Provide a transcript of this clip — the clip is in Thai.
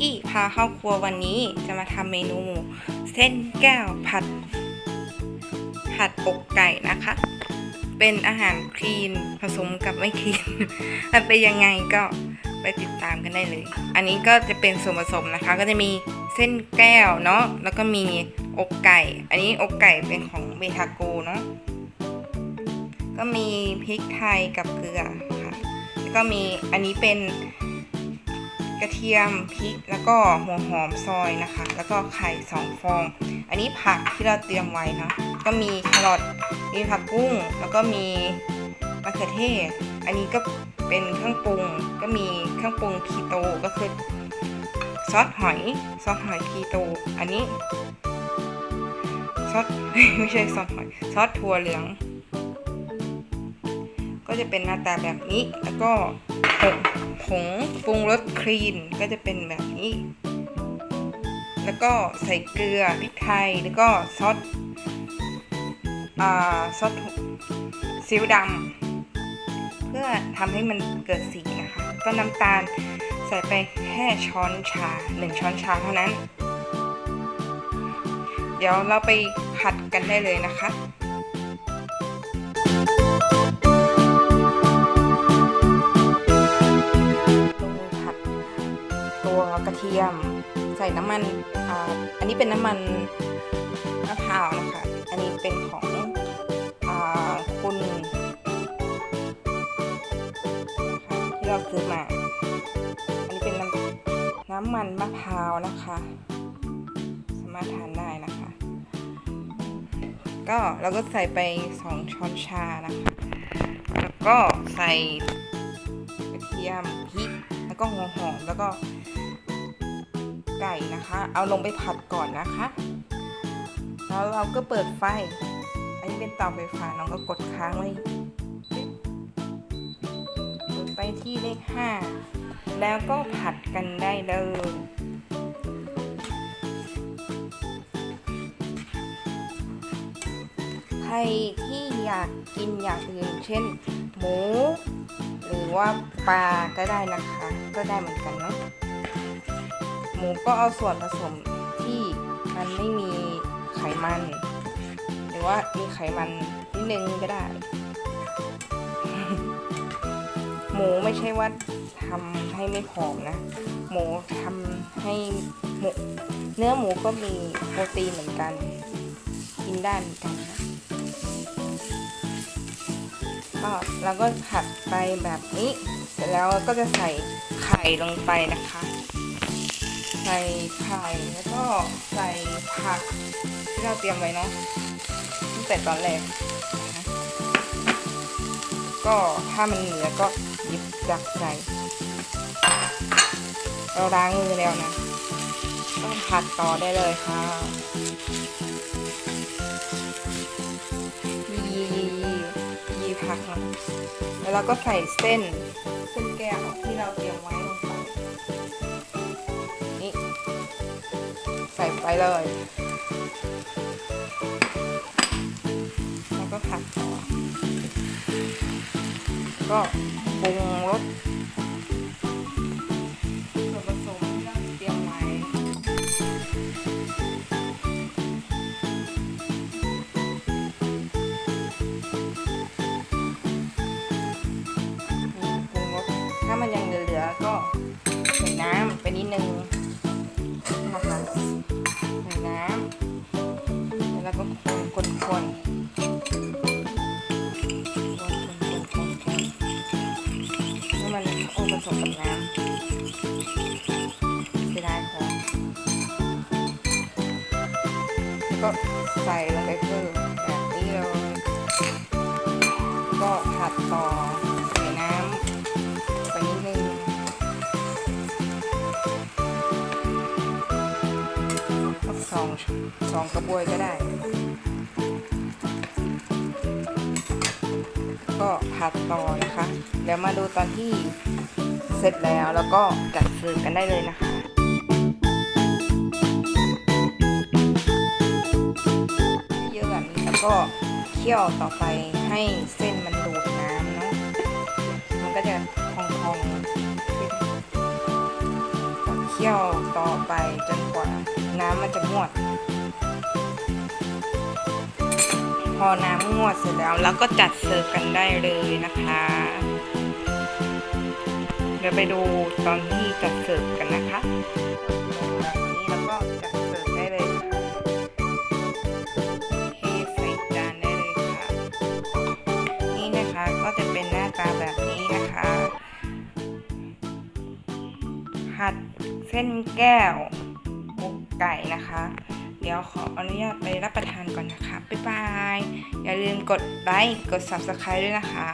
พี่พาครัววันนี้จะมาทำเมนู เส้นแก้วผัด ผัดอกไก่นะคะ เป็นอาหารคลีนผสมกับไม่คลีนมันเป็นยังไงก็ไปติดตามกันได้เลย อันนี้ก็จะเป็นส่วนผสมนะคะ ก็จะมีเส้นแก้วเนาะแล้วก็มีอกไก่ อันนี้อกไก่เป็นของเบทาโกเนาะก็มีพริกไทยกับเกลือค่ะแล้วก็มีอันนี้เป็น กระเทียมพริกแล้วก็หัวหอมซอยนะคะ แล้วก็ไข่สองฟอง อันนี้ผักที่เราเตรียมไว้นะก็มีแครอทมีผักกุ้ง แล้วก็มีมะเขือเทศ อันนี้ก็เป็นเครื่องปรุงก็มีเครื่องปรุงคีโตก็คือซอสหอยซอสหอยคีโต อันนี้ซอสไม่ใช่ซอสหอยซอสถั่วเหลือง ก็จะเป็นหน้าตาแบบนี้แล้วก็ ผงผงปรุงรสครีนก็จะเป็นแบบนี้ แล้วก็ใส่เกลือพริกไทย แล้วก็ซอสอ่าซอสซีอิ๊วดำเพื่อทำให้มันเกิดสีนะคะ ก็น้ำตาลใส่ไปแค่ช้อนชาหนึ่งช้อนชาเท่านั้น เดี๋ยวเราไปผัดกันได้เลยนะคะ กระเทียม ใส่น้ำมันอ่าอันนี้เป็นน้ำมันมะพร้าวนะคะ อันนี้เป็นของอ่าคุณที่เราซื้อมา อันนี้เป็นน้ำน้ำมันมะพร้าวนะคะ สามารถทานได้นะคะ ก็เราก็ใส่ไปสองช้อนชานะคะ แล้วก็ใส่กระเทียมพริกแล้วก็หัวหอมแล้วก็ ไก่นะคะ เอาลงไปผัดก่อนนะคะแล้วเราก็เปิดไฟ อันนี้เป็นเตาไฟฟ้าน้องก็กดค้างไว้กดไปที่เลขห้าแล้วก็ผัดกันได้เลยใครที่อยากกินอยางอื่นเช่น หมู หรือว่าปลาก็ได้นะคะ ก็ได้เหมือนกันเนาะ หมูก็เอาส่วนผสมที่มันไม่มีไขมัน หรือว่ามีไขมันนิดนึงก็ได้ หมูไม่ใช่ว่าทำให้ไม่ผอมนะ หมูทำให้หมูเนื้อหมูก็มีโปรตีนเหมือนกัน กินได้เหมือนกันนะก็เราก็ผัดไปแบบนี้ เสร็จแล้วก็จะใส่ไข่ลงไปนะคะ ส่ไข่แล้วก็ใส่ผักที่เราเตรียมไว้เนาะตั้งแต่ตอนแรกก็ถ้ามันเหลือก็หยิบจักใส่เราล้างมือแล้วนะก็ผัดต่อได้เลยค่ะยียีผักนะแล้วเราก็ใส่เส้นเส้นแก้วที่เราเตรียมไว้ลงไป ส่ไปเลยแล้วก็ผัดต่อก็ปรุงรสส่วนผสมที่เราเตรียมไว้ปรุงรสถ้ามันยังเหลือๆก็ใส่น้ำไปนิดนึง คนคนนี่มันโอ้ผสมกับน้ำจะได้ของก็ใส่ลงไปเพิ่มแบบนี้เลยก็ผัดต่อใส่น้ำไปนิดนึงสองสองกระบวยก็ได้ ก็ผัดต่อนะคะเดี๋ยวมาดูตอนที่เสร็จแล้วแล้วก็จัดเสิร์ฟกันได้เลยนะคะเยอะแบบนี้แล้วก็เคี่ยวต่อไปให้เส้นมันดูดน้ำเนาะมันก็จะพองๆขึ้นเคี่ยวคี่ยวต่อไปจนกว่าน้ำมันจะงวด อน้ำงวดเสร็จแล้วเราก็จัดเสิร์ฟกันได้เลยนะคะ เดี๋ยวไปดูตอนที่จัดเสิร์ฟกันนะคะแบบนี้แล้วก็จัดเสิร์ฟได้เลยค่ะเทใส่จานได้เลยค่ะ นี่นะคะก็จะเป็นหน้าตาแบบนี้นะคะ ผัดเส้นแก้วอกไก่นะคะ เดี๋ยวขออนุญาตไปรับประทานก่อนนะคะ บ๊ายบาย อย่าลืมกดไลค์ กด subscribe ด้วยนะคะ